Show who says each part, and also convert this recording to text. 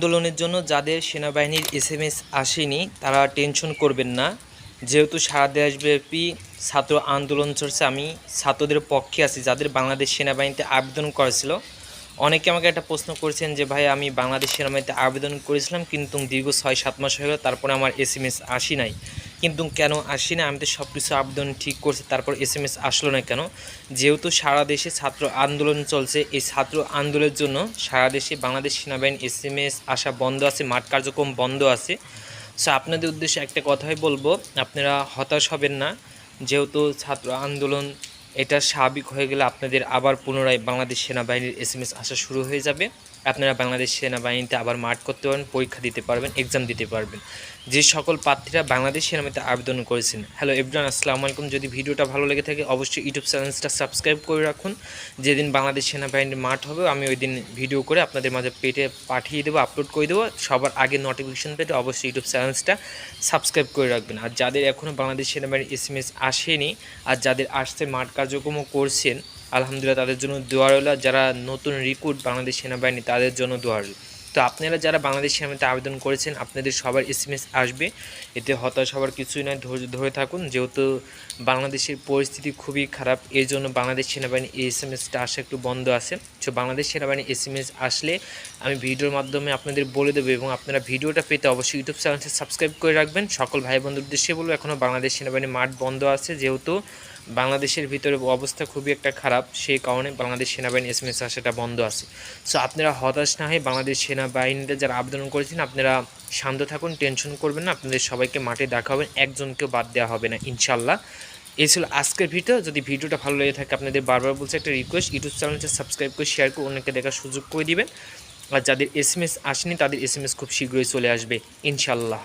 Speaker 1: আন্দোলনের জন্য যাদের সেনাবাহিনীর এস এম এস আসেনি, তারা টেনশন করবেন না। যেহেতু সারা দেশব্যাপী ছাত্র আন্দোলন চলছে, আমি ছাত্রদের পক্ষে আছি, যাদের বাংলাদেশ সেনাবাহিনীতে আবেদন করেছিল অনেকে আমাকে একটা প্রশ্ন করেছেন যে, ভাই, আমি বাংলাদেশ সেনাবাহিনীতে আবেদন করেছিলাম, কিন্তু দীর্ঘ ছয় সাত মাস হয়ে গেল, তারপরে আমার এস এম এস আসি নাই। কিন্তু কেন আসি না? আমি তো সব কিছু আবেদন ঠিক করছি, তারপর এস এম এস আসলো না কেন? যেহেতু সারা দেশে ছাত্র আন্দোলন চলছে, এই ছাত্র আন্দোলনের জন্য সারা দেশে বাংলাদেশ সেনাবাহিনী এস এম এস আসা বন্ধ আছে, মাঠ কার্যক্রম বন্ধ আছে। সো আপনাদের উদ্দেশ্যে একটা কথাই বলব, আপনারা হতাশ হবেন না। যেহেতু ছাত্র আন্দোলন এটা স্বাভাবিক হয়ে গেলে আপনাদের আবার পুনরায় বাংলাদেশ সেনাবাহিনীর এস এম এস আসা শুরু হয়ে যাবে। আপনারা বাংলাদেশ সেনাবাহিনীতে আবার মাঠ করতে পারবেন, পরীক্ষা দিতে পারবেন এক্সাম দিতে পারবেন। যে সকল প্রার্থীরা বাংলাদেশ সেনাবাহিনীতে আবেদন করেছেন। হ্যালো এভরান আসসালামু আলাইকুম। যদি ভিডিওটা ভালো লেগে থাকে, অবশ্যই ইউটিউব চ্যানেলটা সাবস্ক্রাইব করে রাখুন। যেদিন বাংলাদেশ সেনাবাহিনীর মাঠ হবে, আমি ওই দিন ভিডিও করে আপনাদের মাঝে পেটে পাঠিয়ে দেবো আপলোড করে দেবো। সবার আগে নোটিফিকেশন পেতে অবশ্যই ইউটিউব চ্যানেলসটা সাবস্ক্রাইব করে রাখবেন। আর যাদের এখনও বাংলাদেশ সেনাবাহিনীর এস এম এস আসেনি, আর যাদের আসছে মাঠ কার্যক্রমও করছেন। আলহামদুলিল্লাহ তাদের জন্য দোয়া রইল। যারা নতুন রিক্রুট বাংলাদেশ সেনাবাহিনী, তাদের জন্য দোয়া রইল। তো আপনারা যারা বাংলাদেশ সেনাবাহিনীতে আবেদন করেছেন, আপনাদের সবার এস আসবে। এতে হতাশ হওয়ার কিছুই নয়। ধৈর্য ধরে থাকুন। যেহেতু বাংলাদেশের পরিস্থিতি খুবই খারাপ এই জন্য বাংলাদেশ সেনাবাহিনী এই এস এম এসটা আসা একটু বন্ধ আছে। তো বাংলাদেশ সেনাবাহিনী এস আসলে আমি ভিডিওর মাধ্যমে আপনাদের বলে দেবো এবং আপনারা ভিডিওটা পেতে অবশ্যই ইউটিউব চ্যানেলটা সাবস্ক্রাইব করে রাখবেন। সকল ভাই বন্ধুর উদ্দেশ্যে বলব এখনও বাংলাদেশ সেনাবাহিনী মাঠ বন্ধ আছে। যেহেতু বাংলাদেশের ভিতরে অবস্থা খুবই একটা খারাপ, সেই কারণে বাংলাদেশ সেনাবাহিনী এস এম এস আসাটা বন্ধ আছে। সো আপনারা হতাশ না হয়ে বাংলাদেশ সেনাবাহিনীতে যারা আবেদন করেছেন, আপনারা শান্ত থাকুন, টেনশন করবেন না, আপনাদের সবাইকে মাঠে দেখা হবে, একজনকেও বাদ দেওয়া হবে না ইনশাল্লাহ এই ছিল আজকের ভিডিও, যদি ভিডিওটা ভালো লেগে থাকে, আপনাদের বারবার বলছে একটা রিকোয়েস্ট ইউটিউব চ্যানেলটা সাবস্ক্রাইব করে শেয়ার করে অনেকে দেখার সুযোগ করে দিবেন। আর যাদের এস এম এস আসেনি, তাদের এস এম এস খুব শীঘ্রই চলে আসবে ইনশাল্লাহ